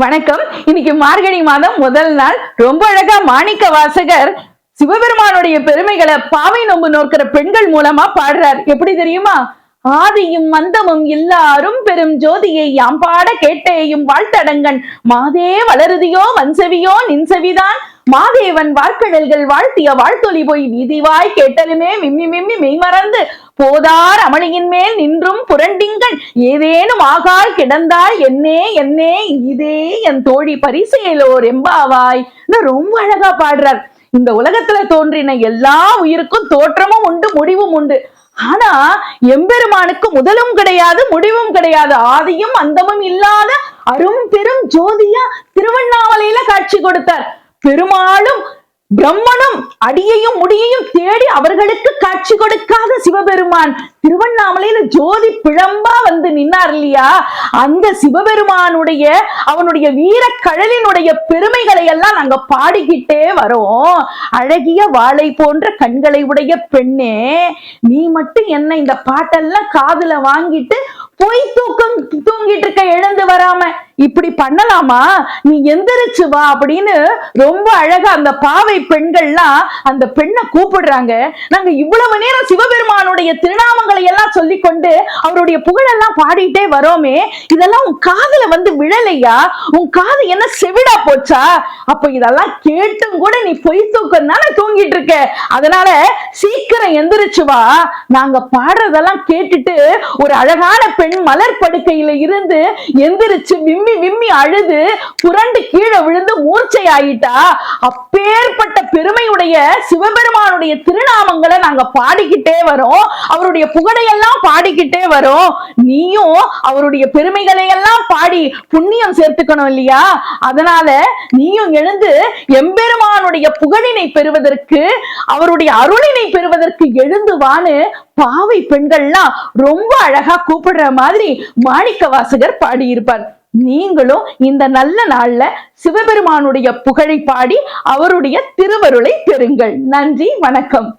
வணக்கம். இன்னைக்கு மார்கழி மாதம் முதல் நாள். ரொம்ப அழகா மாணிக்க வாசகர் சிவபெருமானுடைய பெருமைகளை பாவை நோம்பு நோக்கிற பெண்கள் மூலமா பாடுறார். எப்படி தெரியுமா? ஆதியும் மந்தமும் எல்லாரும் பெரும் ஜோதியை யாம் பாட கேட்டேயும் வாழ்த்தடங்கன் மாதே வளருதியோ வன்செவியோ நின்செவிதான். மாதேவன் வாழ்க்கடல்கள் வாழ்த்திய வாழ்த்தொலி போய் வீதிவாய் கேட்டலுமே மிம்மி மிம்மி மெய்மறந்து போதார் அமளியின் மேல் நின்றும் புரண்டிங்கள் ஏதேனும் ஆகால் கிடந்தால் என்னே என்னே இதே என் தோழி பரிசேலோர் எம்பாவாய். ரொம்ப அழகா பாடுறார். இந்த உலகத்துல தோன்றின எல்லா உயிருக்கும் தோற்றமும் உண்டு முடிவும் உண்டு. ஆனா எம்பெருமானுக்கு முதலும் கிடையாது முடிவும் கிடையாது. ஆதியும் அந்தமும் இல்லாத அரும் பெரும் ஜோதியா திருவண்ணாமலையில காட்சி கொடுத்தார். பெருமாளும் பிரம்மனும் அடியையும் முடியையும் தேடி அவர்களுக்கு காட்சி கொடுக்காத சிவபெருமான். திருவண்ணாமலையில ஜோதி பிழம்பா வந்து நின்னார் இல்லையா? அந்த சிவபெருமானுடைய அவனுடைய வீர கழலினுடைய பெருமைகளை எல்லாம் நாங்க பாடிக்கிட்டே வரோம். அழகிய வாளை போன்ற கண்களை உடைய பெண்ணே நீ மட்டும் என்ன இந்த பாட்டெல்லாம் காதுல வாங்கிட்டு பொய் தூக்கம் தூங்கிட்டு இருக்க எழுந்து வராம இப்படி பண்ணலாமா? நீ எந்திரிச்சு வா அப்படின்னு ரொம்ப அழகா அந்த பாவை பெண்கள்லாம் அந்த பெண்ணை கூப்பிடுறாங்க. நாங்க இவ்வளவு நேரம் சிவபெருமானுடைய திருநாமங்களை சொல்லி கொண்டு அவருடைய புகழெல்லாம் பாடிட்டே வரோமே இதெல்லாம் உன் காதுல வந்து விழலையா? உன் காது என்ன செவிடா போச்சா? அப்ப இதெல்லாம் கேட்டும் கூட நீ பொய் தூக்கம் தானே தூங்கிட்டு இருக்க அதனால சீக்கிரம் எந்திரிச்சு வா. நாங்க பாடுறதெல்லாம் கேட்டுட்டு ஒரு அழகான பெண் மலர் படுக்கையில இருந்து எந்திரிச்சு விம்மி விம்மி அழுது புரண்டு கீழே விழுந்து மூர்ச்சை ஆயிட்டா அப்பேற்பட்ட பெருமையுடைய சிவபெருமானுடைய திருநாமங்களை நாங்க பாடிக்கிட்டே வரோம். அவருடைய புகழையெல்லாம் எல்லாம் பாடிக்கிட்டே வரும். நீயும் அவருடைய பெருமைகளை எல்லாம் பாடி புண்ணியம் சேர்த்துக்கணும் இல்லையா? அதனால நீயும் எழுந்து எம்பெருமானுடைய புகழினை பெறுவதற்கு அவருடைய அருளினை பெறுவதற்கு எழுந்து வான்னு பாவை பெண்கள்லாம் ரொம்ப அழகா கூப்பிடுற மாதிரி மாணிக்க வாசகர் பாடியிருப்பார். நீங்களும் இந்த நல்ல நாள்ல சிவபெருமானுடைய புகழை பாடி அவருடைய திருவருளை பெறுங்கள். நன்றி வணக்கம்.